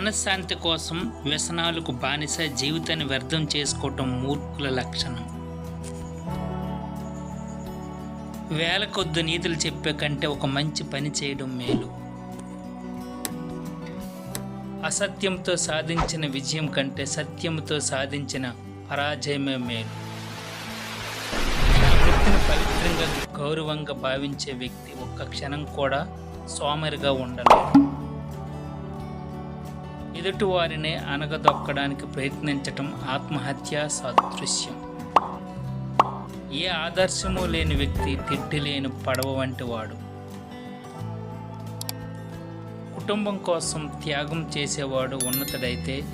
మనశ్శాంతి కోసం వ్యసనాలకు బానిస జీవితాన్ని వ్యర్థం చేసుకోవటం మూర్ఖుల లక్షణం. వేల కొద్ది నీతులు చెప్పే కంటే ఒక మంచి పని చేయడం మేలు. అసత్యంతో సాధించిన విజయం కంటే సత్యంతో సాధించిన పరాజయమే మేలు. వృత్తిని పవిత్రంగా గౌరవంగా భావించే వ్యక్తి ఒక్క క్షణం కూడా సోమరిగా ఉండలేదు ఎదుటి వారిని అనగదొక్కడానికి ప్రయత్నించటం ఆత్మహత్య సదృశ్యం. ఏ ఆదర్శము లేని వ్యక్తి తిట్టి లేని పడవ వంటి వాడు. కుటుంబం కోసం త్యాగం చేసేవాడు ఉన్నతుడైతే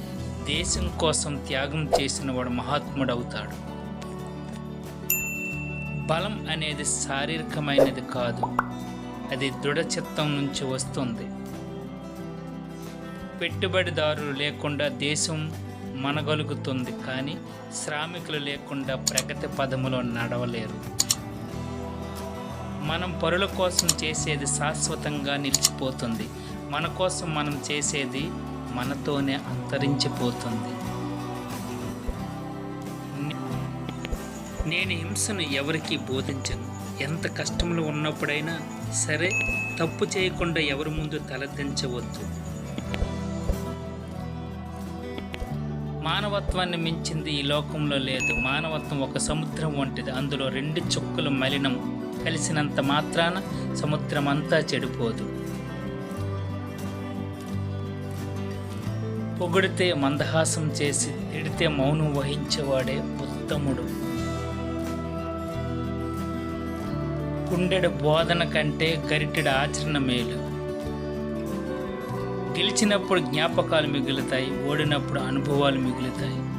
దేశం కోసం త్యాగం చేసినవాడు మహాత్ముడవుతాడు. బలం అనేది శారీరకమైనది కాదు అది దృఢచిత్తం నుంచి వస్తుంది. పెట్టుబడిదారులు లేకుండా దేశం మనగలుగుతుంది కానీ శ్రామికులు లేకుండా ప్రగతి పదములో నడవలేరు. మనం పరుల కోసం చేసేది శాశ్వతంగా నిలిచిపోతుంది. మన కోసం మనం చేసేది మనతోనే అంతరించిపోతుంది. నేను హింసను ఎవరికీ బోధించను. ఎంత కష్టంలో ఉన్నప్పుడైనా సరే తప్పు చేయకుండా ఎవరి ముందు తలదించవద్దు. మానవత్వాన్ని మించింది ఈ లోకంలో లేదు. మానవత్వం ఒక సముద్రం వంటిది. అందులో రెండు చుక్కలు మలినం. కలిసినంత మాత్రాన సముద్రం అంతా చెడిపోదు. పొగిడితే మందహాసం చేసి తిడితే మౌనం వహించేవాడే ఉత్తముడు. కుండెడు బోధన కంటే గరిటెడు ఆచరణ మేలు. గెలిచినప్పుడు జ్ఞాపకాలు మిగులుతాయి ఓడినప్పుడు అనుభవాలు మిగులుతాయి.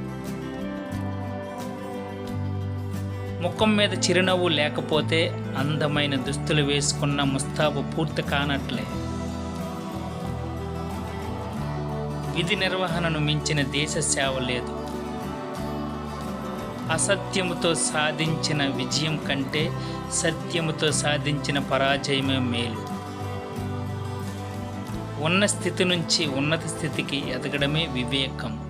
ముఖం మీద చిరునవ్వు లేకపోతే అందమైన దుస్తులు వేసుకున్న ముస్తాబు పూర్తి కానట్లే. విధి నిర్వహణను మించిన దేశ సేవ లేదు. అసత్యముతో సాధించిన విజయం కంటే సత్యముతో సాధించిన పరాజయమే మేలు. ఉన్న స్థితి నుంచి ఉన్నత స్థితికి ఎదగడమే వివేకం.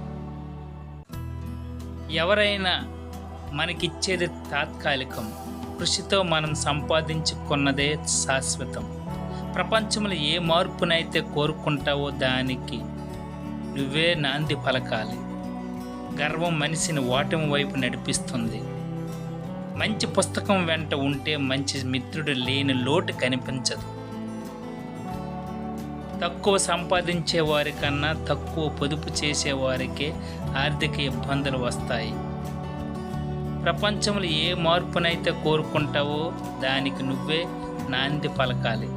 ఎవరైనా మనకిచ్చేది తాత్కాలికం. కృషితో మనం సంపాదించుకున్నదే శాశ్వతం. ప్రపంచంలో ఏ మార్పునైతే కోరుకుంటావో దానికి నువ్వే నాంది పలకాలి. గర్వం మనిషిని ఓటమి వైపు నడిపిస్తుంది. మంచి పుస్తకం వెంట ఉంటే మంచి మిత్రుడు లేని లోటు కనిపించదు. తక్కువ సంపాదించే వారికన్నా తక్కువ పొదుపు చేసేవారికే ఆర్థిక ఇబ్బందులు వస్తాయి. ప్రపంచంలో ఏ మార్పునైతే కోరుకుంటావో దానికి నువ్వే నాంది పలకాలి.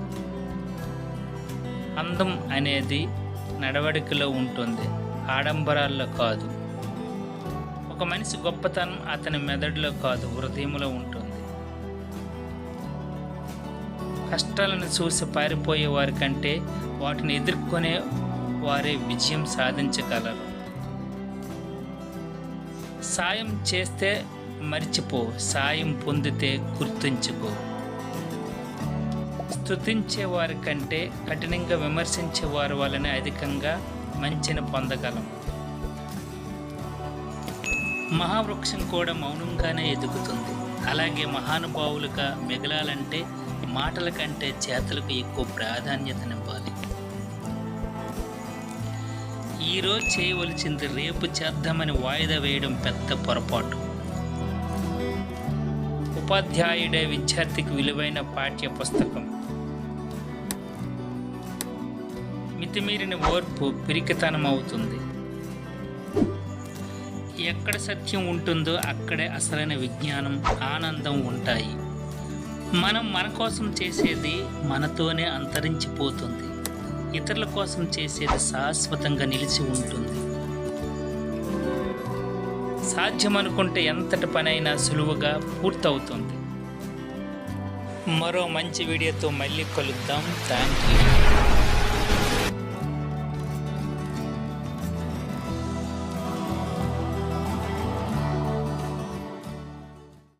అందం అనేది నడవడికలో ఉంటుంది ఆడంబరాల్లో కాదు. ఒక మనిషి గొప్పతనం అతని మెదడులో కాదు హృదయంలో ఉంటుంది. కష్టాలను చూసి పారిపోయే వారి కంటే వాటిని ఎదుర్కొనే వారే విజయం సాధించగలరు. సాయం చేస్తే మర్చిపో సాయం పొందితే గుర్తుంచుకో. స్థుతించే వారి కంటే కఠినంగా విమర్శించే వారి వలన అధికంగా మంచిని పొందగలం. మహావృక్షం కూడా మౌనంగానే ఎదుగుతుంది. అలాగే మహానుభావులుగా మిగలాలంటే మాటల కంటే చేతలకు ఎక్కువ ప్రాధాన్యతనివ్వాలి ఈరోజు చేయవలసింది రేపు చేద్దామని వాయిదా వేయడం పెద్ద పొరపాటు. ఉపాధ్యాయుడే విద్యార్థికి విలువైన పాఠ్య పుస్తకం మితిమీరిన ఓర్పు పిరికితనం అవుతుంది ఎక్కడ సత్యం ఉంటుందో అక్కడే అసలైన విజ్ఞానం ఆనందం ఉంటాయి. మనం మన కోసం చేసేది మనతోనే అంతరించిపోతుంది. ఇతరుల కోసం చేసేది శాశ్వతంగా నిలిచి ఉంటుంది. సాధ్యం అనుకుంటే ఎంతటి పనైనా సులువుగా పూర్తవుతుంది. మరో మంచి వీడియోతో మళ్ళీ కలుద్దాం. Thank you